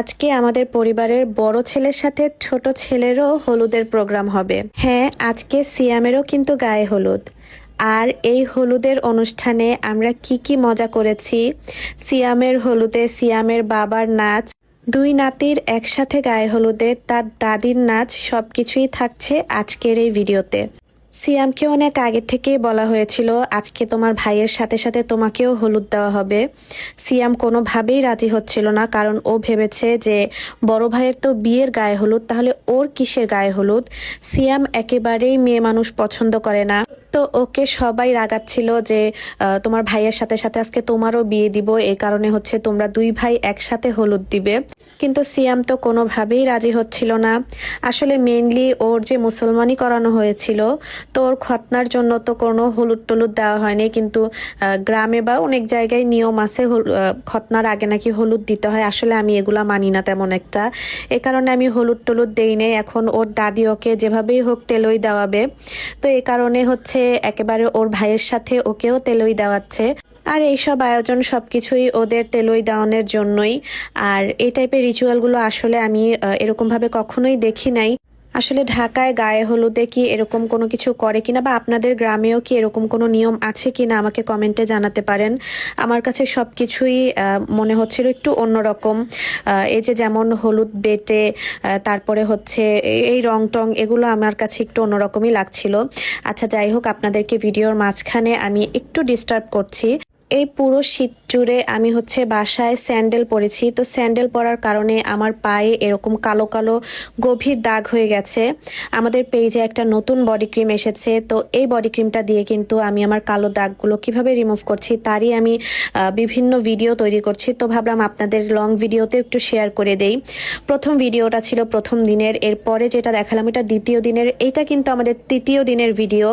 আজকে আমাদের পরিবারের বড় ছেলের সাথে ছোট ছেলেরও হলুদের প্রোগ্রাম হবে। হ্যাঁ আজকে সিয়ামেরও কিন্তু গায়ে হলুদ। আর এই হলুদের অনুষ্ঠানে আমরা কি কি মজা করেছি? সিয়ামের হলুদে সিয়ামের বাবার নাচ, দুই নাতির একসাথে গায়ে হলুদে তার দাদির নাচ, সবকিছুই থাকছে আজকের এই ভিডিওতে। সিয়ামকে অনেক আগে থেকেই বলা হয়েছিল, আজকে তোমার ভাইয়ের সাথে সাথে তোমাকেও হলুদ দেওয়া হবে। সিয়াম কোনোভাবেই রাজি হচ্ছিল না, কারণ ও ভেবেছে যে বড় ভাইয়ের তো বিয়ের গায়ে হলুদ, তাহলে ওর কিসের গায়ে হলুদ? সিয়াম একেবারেই মেয়ে মানুষ পছন্দ করে না। তো ওকে সবাই রাগাচ্ছিল যে তোমার ভাইয়ের সাথে সাথে আজকে তোমারও বিয়ে দিব এই কারণে হচ্ছে তোমরা দুই ভাই একসাথে হলুদ দিবে। কিন্তু সিয়াম তো কোনোভাবেই রাজি হচ্ছিল না। আসলে মেইনলি ওর যে মুসলমানি করানো হয়েছিল, তো ওর খতনার জন্য তো কোনো হলুদ টলুদ দেওয়া হয়নি। কিন্তু গ্রামে বা অনেক জায়গায় নিয়ম আছে খতনার আগে নাকি হলুদ দিতে হয়। আসলে আমি এগুলা মানি না তেমন একটা। এ কারণে আমি হলুদ টলুদ দেই নেই। এখন ওর দাদি ওকে যেভাবেই হোক তেলই দেওয়াবে। তো এই কারণে হচ্ছে একেবারে ওর ভাইয়ের সাথে ওকেও তেলই দেওয়াচ্ছে। আর এইসব আয়োজন সবকিছুই ওদের তেলই দেওয়ানোর জন্যই। আর এই টাইপের রিচুয়ালগুলো আসলে আমি এরকমভাবে কখনোই দেখি নাই। আসলে ঢাকায় গায়ে হলুদে কি এরকম কোনো কিছু করে কিনা বা আপনাদের গ্রামেও কি এরকম কোনো নিয়ম আছে কিনা আমাকে কমেন্টে জানাতে পারেন। আমার কাছে সব কিছুই মনে হচ্ছিল একটু অন্যরকম। এই যে যেমন হলুদ বেটে তারপরে হচ্ছে এই- রং টং এগুলো আমার কাছে একটু অন্যরকমই লাগছিল। আচ্ছা যাই হোক, আপনাদেরকে ভিডিওর মাঝখানে আমি একটু ডিস্টার্ব করছি। এই পুরো শীত জুড়ে আমি হচ্ছে বাসায় স্যান্ডেল পরেছি। তো স্যান্ডেল পরার কারণে আমার পায়ে এরকম কালো কালো গভীর দাগ হয়ে গেছে। আমাদের পেজে একটা নতুন বডি ক্রিম এসেছে। তো এই বডি ক্রিমটা দিয়ে কিন্তু আমি আমার কালো দাগগুলো কীভাবে রিমুভ করছি তারই আমি বিভিন্ন ভিডিও তৈরি করছি। তো ভাবলাম আপনাদের লং ভিডিওতে একটু শেয়ার করে দেই। প্রথম ভিডিওটা ছিল প্রথম দিনের। এরপরে যেটা দেখালাম এটা দ্বিতীয় দিনের। এইটা কিন্তু আমাদের তৃতীয় দিনের ভিডিও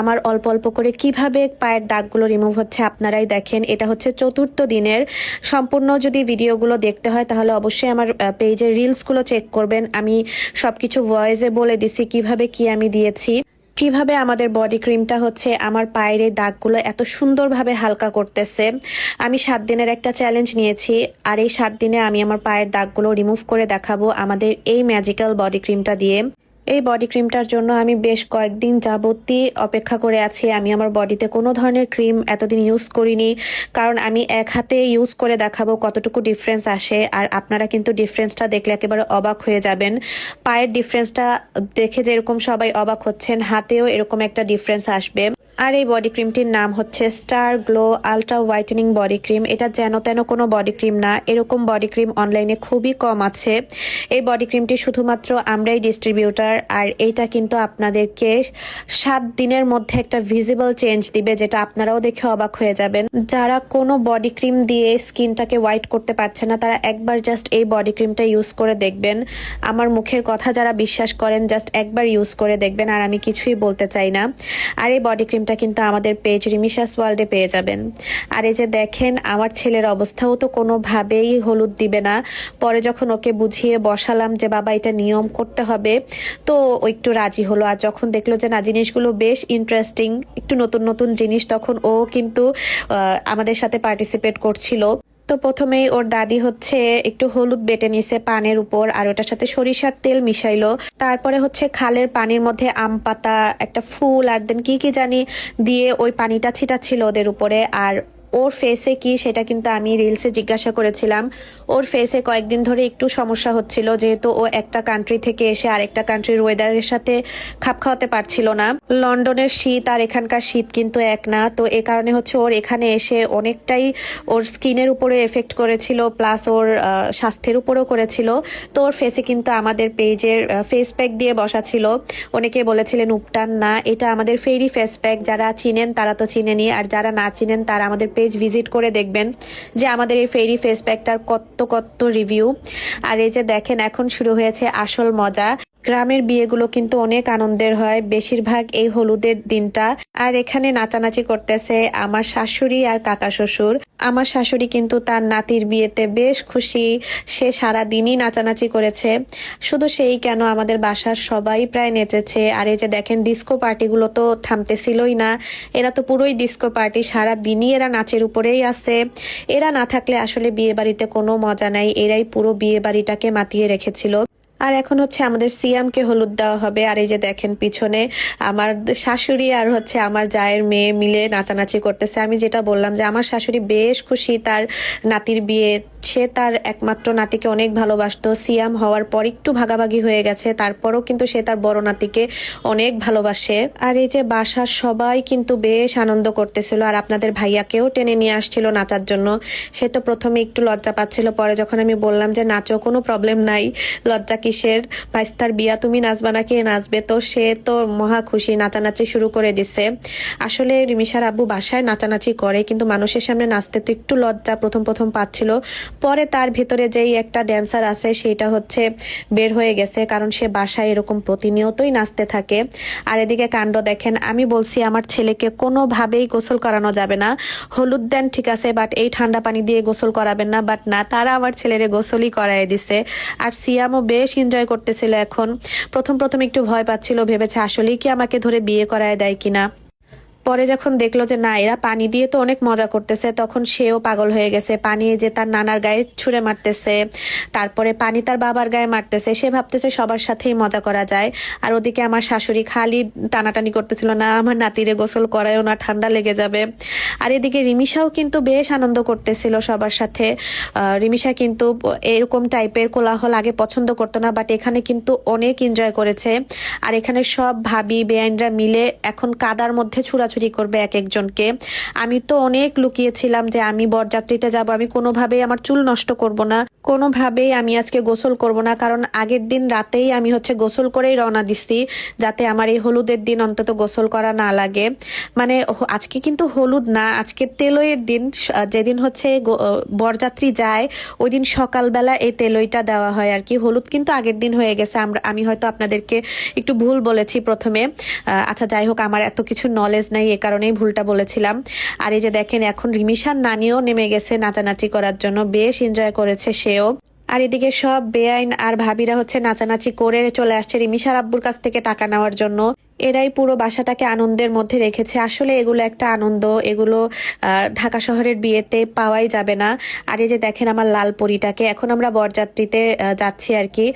আমার অল্প অল্প করে কীভাবে পায়ের দাগগুলো রিমুভ হচ্ছে আপনারাই দেখেন। এটা হচ্ছে চতুর্থ দিনের সম্পূর্ণ যদি ভিডিওগুলো দেখতে হয়, তাহলে অবশ্যই আমার পেজের রিলসগুলো চেক করবেন। আমি সবকিছু ভয়েসে বলে দিছি, কীভাবে কি আমি দিয়েছি। কীভাবে আমাদের বডি ক্রিমটা হচ্ছে আমার পায়ের এই দাগগুলো এত সুন্দরভাবে হালকা করতেছে। আমি সাত দিনের একটা চ্যালেঞ্জ নিয়েছি, আর এই সাত দিনে আমি আমার পায়ের দাগগুলো রিমুভ করে দেখাবো আমাদের এই ম্যাজিক্যাল বডি ক্রিমটা দিয়ে। এই বডি ক্রিমটার জন্য আমি বেশ কয়েকদিন যাবতই অপেক্ষা করে আছি। আমি আমার বডিতে কোনো ধরনের ক্রিম এতদিন ইউজ করিনি, কারণ আমি এক হাতে ইউজ করে দেখাবো কতটুকু ডিফারেন্স আসে, আর আপনারা কিন্তু ডিফারেন্সটা দেখলে একেবারে অবাক হয়ে যাবেন। পায়ের ডিফারেন্সটা দেখে যেরকম সবাই অবাক হচ্ছেন, হাতেও এরকম একটা ডিফারেন্স আসবে। আর এই বডি ক্রিমটির নাম হচ্ছে star glow ultra whitening body cream এটা যেন তেন কোনো বডি ক্রিম না, এরকম বডি ক্রিম অনলাইনে খুবই কম আছে। এই বডি ক্রিমটি শুধুমাত্র আমরাই ডিস্ট্রিবিউটার আর এইটা কিন্তু আপনাদেরকে সাত দিনের মধ্যে একটা ভিজিবল চেঞ্জ দিবে, যেটা আপনারাও দেখে অবাক হয়ে যাবেন। যারা কোনো বডি ক্রিম দিয়ে স্কিনটাকে হোয়াইট করতে পারছে না, তারা একবার জাস্ট এই বডি ক্রিমটা ইউজ করে দেখবেন। আমার মুখের কথা যারা বিশ্বাস করেন জাস্ট একবার ইউজ করে দেখবেন, আর আমি কিছুই বলতে চাই না। আর এই বডি ক্রিমটা কিন্তু আমাদের পেজ রিমিশাস ওয়ার্ল্ডে পেয়ে যাবেন। আর এই যে দেখেন, আমার ছেলের অবস্থাও তো কোনোভাবেই হলুদ দিবে না। পরে যখন ওকে বুঝিয়ে বসালাম যে, বাবা, এটা নিয়ম করতে হবে। তো ও একটু রাজি হলো। আর যখন দেখল যে, না, জিনিসগুলো বেশ ইন্টারেস্টিং একটু নতুন নতুন জিনিস, তখন ও কিন্তু আমাদের সাথে পার্টিসিপেট করছিল। তো প্রথমেই ওর দাদি হচ্ছে একটু হলুদ বেটে নিছে পানের উপর, আর ওটার সাথে সরিষার তেল মিশাইলো। তারপরে হচ্ছে খালের পানির মধ্যে আম পাতা, একটা ফুল, আর দেন কি কি জানি দিয়ে ওই পানিটা ছিটাচ্ছিল ওদের উপরে, আর ওর ফেসে কি সেটা কিন্তু আমি রিলসে জিজ্ঞাসা করেছিলাম। ওর ফেসে কয়েকদিন ধরে একটু সমস্যা হচ্ছিল, যেহেতু ও একটা কান্ট্রি থেকে এসে আরেকটা কান্ট্রির ওয়েদারের সাথে খাপ খাওয়াতে পারছিল না। লন্ডনের শীত আর এখানকার শীত কিন্তু এক না, তো এ কারণে হচ্ছে ওর এখানে এসে অনেকটাই ওর স্কিনের উপরে এফেক্ট করেছিল প্লাস ওর স্বাস্থ্যের উপরেও করেছিল। তো ওর ফেসে কিন্তু আমাদের পেজের ফেস প্যাক দিয়ে বসা ছিল। অনেকে বলেছিলেন, উপটান না, এটা আমাদের ফেরি ফেস প্যাক যারা চিনেন তারা তো চিনেনি, আর যারা না চিনেন তারা আমাদের পেজ ভিজিট করে দেখবেন যে আমাদের এই ফেরি ফেস প্যাকটার কত কত রিভিউ আর এই যে দেখেন, এখন শুরু হয়েছে আসল মজা। গ্রামের বিয়েগুলো কিন্তু অনেক আনন্দের হয়। বেশিরভাগ এই হলুদের দিনটা। আর এখানে নাচানাচি করতেছে আমার শাশুড়ি আর কাকা শ্বশুর। আমার শাশুড়ি কিন্তু তার নাতির বিয়েতে বেশ খুশি। সে সারা দিনই নাচানাচি করেছে। শুধু সেই কেন আমাদের বাসার সবাই প্রায় নেচেছে। আর এই যে দেখেন, ডিস্কো পার্টিগুলো তো থামতেছিলই না। এরা তো পুরোই ডিস্কো পার্টি। সারা দিনই এরা নাচের উপরেই আছে। এরা না থাকলে আসলে বিয়ে বাড়িতে কোনো মজা নাই। এরাই পুরো বিয়ে বাড়িটাকে মাতিয়ে রেখেছিল। আর এখন হচ্ছে আমাদের সিয়ামকে হলুদ দেওয়া হবে। আর এই যে দেখেন পিছনে আমার শাশুড়ি আর হচ্ছে আমার জায়ের মেয়ে মিলে নাচানাচি করতেছে। আমি যেটা বললাম যে আমার শাশুড়ি বেশ খুশি তার নাতির বিয়ে সে তার একমাত্র নাতিকে অনেক ভালোবাসতো। সিয়াম হওয়ার পর একটু ভাগাভাগি হয়ে গেছে, তারপরও কিন্তু সে তার বড় নাতিকে অনেক ভালোবাসে। আর এই যে বাসার সবাই কিন্তু বেশ আনন্দ করতেছিল, আর আপনাদের ভাইয়াকেও টেনে নিয়ে আসছিল নাচার জন্য। সে তো প্রথমে একটু লজ্জা পাচ্ছিল, পরে যখন আমি বললাম যে, নাচো, কোনো প্রবলেম নাই, লজ্জা কিসের? ভাইস্তার বিয়া, তুমি নাচবা না, কে নাচবে? তো সে তো মহা খুশি, নাচানাচি শুরু করে দিছে। আসলে রিমিশার আব্বু বাসায় নাচানাচি করে, কিন্তু মানুষের সামনে নাচতে তো একটু লজ্জা প্রথম প্রথম পাচ্ছিল। পরে তার ভিতরে যেই একটা ড্যান্সার আছে সেটা হচ্ছে বের হয়ে গেছে, কারণ সে বাসায় এরকম প্রতিনিয়তই নাচতে থাকে। আর এদিকে কাণ্ড দেখেন, আমি বলছি, আমার ছেলেকে কোনোভাবেই গোসল করানো যাবে না। হলুদ দেন ঠিক আছে বাট এই ঠান্ডা পানি দিয়ে গোসল করাবেন না বাট না, তারা আমার ছেলেরে গোসলই করায় দিছে। আর সিয়ামও বেশ এনজয় করতেছিল এখন। প্রথম প্রথম একটু ভয় পাচ্ছিল, ভেবেছে আসলেই কি আমাকে ধরে বিয়ে করায় দেয় কিনা। পরে যখন দেখল যে না, এরা পানি দিয়ে তো অনেক মজা করতেছে, তখন সেও পাগল হয়ে গেছে। পানি যে তার নানার গায়ে ছুঁড়ে মারতেছে, তারপরে পানি তার বাবার গায়ে মারতেছে, সে ভাবতেছে সবার সাথেই মজা করা যায়। আর ওদিকে আমার শাশুড়ি খালি টানাটানি করতেছিল, না, আমার নাতিরে গোসল করায়ও না, ঠান্ডা লেগে যাবে। আর এদিকে রিমিশাও কিন্তু বেশ আনন্দ করতেছিল সবার সাথে। রিমিশা কিন্তু এরকম টাইপের কোলাহল আগে পছন্দ করতো না বাট এখানে কিন্তু অনেক এনজয় করেছে। আর এখানে সব ভাবি, বেআইনরা মিলে এখন কাদার মধ্যে ছুড়াছুড়ি করবে এক একজনকে। আমি তো অনেক লুকিয়েছিলাম যে আমি বরযাত্রীতে যাব, আমি কোনোভাবেই আমার চুল নষ্ট করব না। কোনোভাবেই আমি আজকে গোসল করব না, কারণ আগের দিন রাতেই আমি হচ্ছে গোসল করেই রওনা দিছি, যাতে আমার এই হলুদের দিন অন্তত গোসল করা না লাগে। মানে আজকে কিন্তু হলুদ না, আজকে তেলইয়ের দিন যেদিন হচ্ছে বরযাত্রী যায়, ওই দিন সকালবেলা এই তেলইটা দেওয়া হয় আর কি। হলুদ কিন্তু আগের দিন হয়ে গেছে, আমরা, আমি হয়তো আপনাদেরকে একটু ভুল বলেছি প্রথমে। আচ্ছা যাই হোক, আমার এত কিছু নলেজ নাই, এ কারণেই ভুলটা বলেছিলাম। আর এই যে দেখেন, এখন রিমিশার নানিও নেমে গেছে নাচানাচি করার জন্য, বেশ এনজয় করেছে সেও আর এদিকে সব বেআইন আর ভাবিরা হচ্ছে নাচানাচি করে চলে আসছে রিমিশার আব্বুর কাছ থেকে টাকা নেওয়ার জন্য। এরাই পুরো বাসাটাকে আনন্দের মধ্যে রেখেছে। আসলে এগুলো একটা আনন্দ, এগুলো ঢাকা শহরের বিয়েতে পাওয়াই যাবে না। আর এই যে দেখেন আমার লাল পরিটাকে, এখন আমরা বরযাত্রীতে যাচ্ছি আর কি।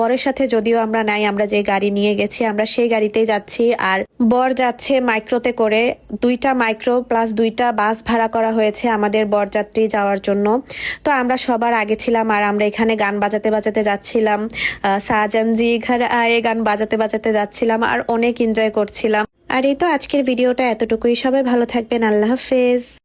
বরের সাথে যদিও আমরা নাই, আমরা যে গাড়ি নিয়ে গেছি, আমরা সেই গাড়িতেই যাচ্ছি। আর বর যাচ্ছে মাইক্রোতে করে, দুইটা মাইক্রো প্লাস দুইটা বাস ভাড়া করা হয়েছে আমাদের বরযাত্রী যাওয়ার জন্য। তো আমরা সবার আগে ছিলাম আর আমরা এখানে গান বাজাতে বাজাতে যাচ্ছিলাম। শাহজাহানজি ঘর আয়ে গান বাজাতে বাজাতে যাচ্ছিলাম। আর অনেক এনজয় করছিলাম। আর এই তো আজকের ভিডিওটা এতটুকুই। সবাই ভালো থাকবেন। আল্লাহ হাফেজ।